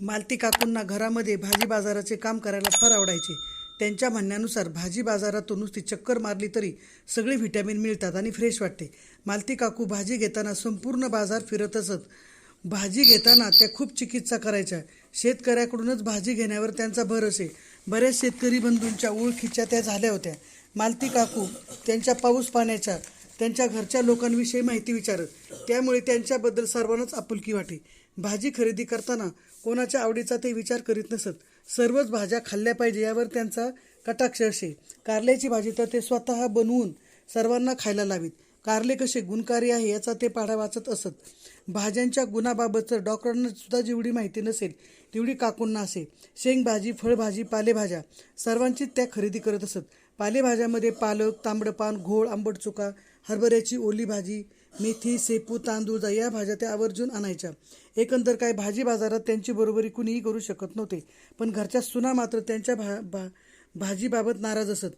मालती काकूंना घरामध्ये भाजी बाजाराचे काम करायला फार आवडायचे. त्यांच्या म्हणण्यानुसार भाजी बाजारातून नुसती चक्कर मारली तरी सगळे व्हिटॅमिन मिळतात आणि फ्रेश वाटते. मालती काकू भाजी घेताना संपूर्ण बाजार फिरत असत. भाजी घेताना त्या खूप चिकित्सा करायच्या. शेतकऱ्याकडूनच भाजी घेण्यावर त्यांचा भर असे. बऱ्याच शेतकरी बंधूंच्या ओळखीच्या त्या झाल्या होत्या. मालती काकू त्यांच्या पाऊस पाण्याच्या त्यांच्या घरच्या लोकांविषयी माहिती विचारत. त्यामुळे त्यांच्याबद्दल सर्वांनाच आपुलकी वाटे. भाजी खरेदी करताना कोणाच्या आवडीचा ते विचार करीत नसत. सर्वच भाज्या खाल्ल्या पाहिजे यावर त्यांचा कटाक्ष असे. कारल्याची भाजी तर ते स्वतः बनवून सर्वांना खायला लावीत. कारले कसे गुणकारी आहे याचा ते पाढा वाचत असत. भाज्यांच्या गुणाबाबतचं डॉक्टरांना सुद्धा जेवढी माहिती नसेल तेवढी काकूंना असे. शेंगभाजी फळभाजी पालेभाज्या सर्वांचीच त्या खरेदी करत असत. पालेभाज्यामध्ये पालक तांबडपान घोळ आंबट चुका हरभऱ्याची ओली भाजी मेथी सेपू तांदूळ जा या भाज्या त्या आवर्जून आणायच्या. एकंदर काय भाजी बाजारात त्यांची बरोबरी कुणीही करू शकत नव्हते. पण घरच्या सुना मात्र त्यांच्या भा भा भाजीबाबत नाराज असत.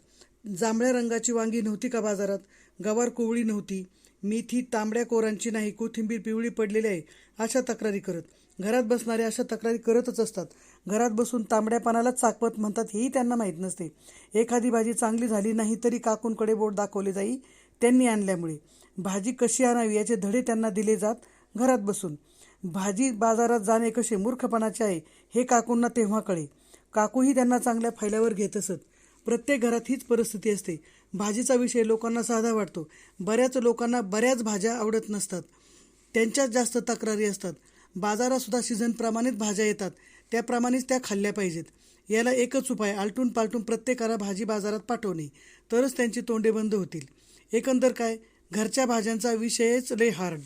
जांभळ्या रंगाची वांगी नव्हती का बाजारात? गवार कोवळी नव्हती. मेथी तांबड्या कोरांची नाही कोथिंबीर पिवळी पडलेली आहे अशा तक्रारी करत. घरात बसणारे अशा तक्रारी करतच असतात. घरात बसून तांबड्या पानालाच चाकवत म्हणतात हेही त्यांना माहीत नसते. एखादी भाजी चांगली झाली नाही तरी काकूंकडे बोट दाखवले जाई त्यांनी आणल्यामुळे. भाजी कशी आणावी याचे धडे त्यांना दिले जात घरात बसून. भाजी बाजारात जाणे कसे मूर्खपणाचे आहे हे काकूंना तेव्हा कळे. काकूही त्यांना चांगल्या फायल्यावर घेत असत. प्रत्येक घरात हीच परिस्थिती असते. भाजीचा विषय लोकांना साधा वाटतो. बऱ्याच लोकांना बऱ्याच भाज्या आवडत नसतात. त्यांच्याच जास्त तक्रारी असतात. बाजारातसुद्धा सीझनप्रमाणेच भाज्या येतात. त्याप्रमाणेच त्या खाल्ल्या पाहिजेत. याला एकच उपाय आलटून पालटून प्रत्येकाला भाजी बाजारात पाठवणे. तरच त्यांची तोंडे बंद होतील. एकंदर काय? घरच्या भाज्यांचा विषयच लय हार्ड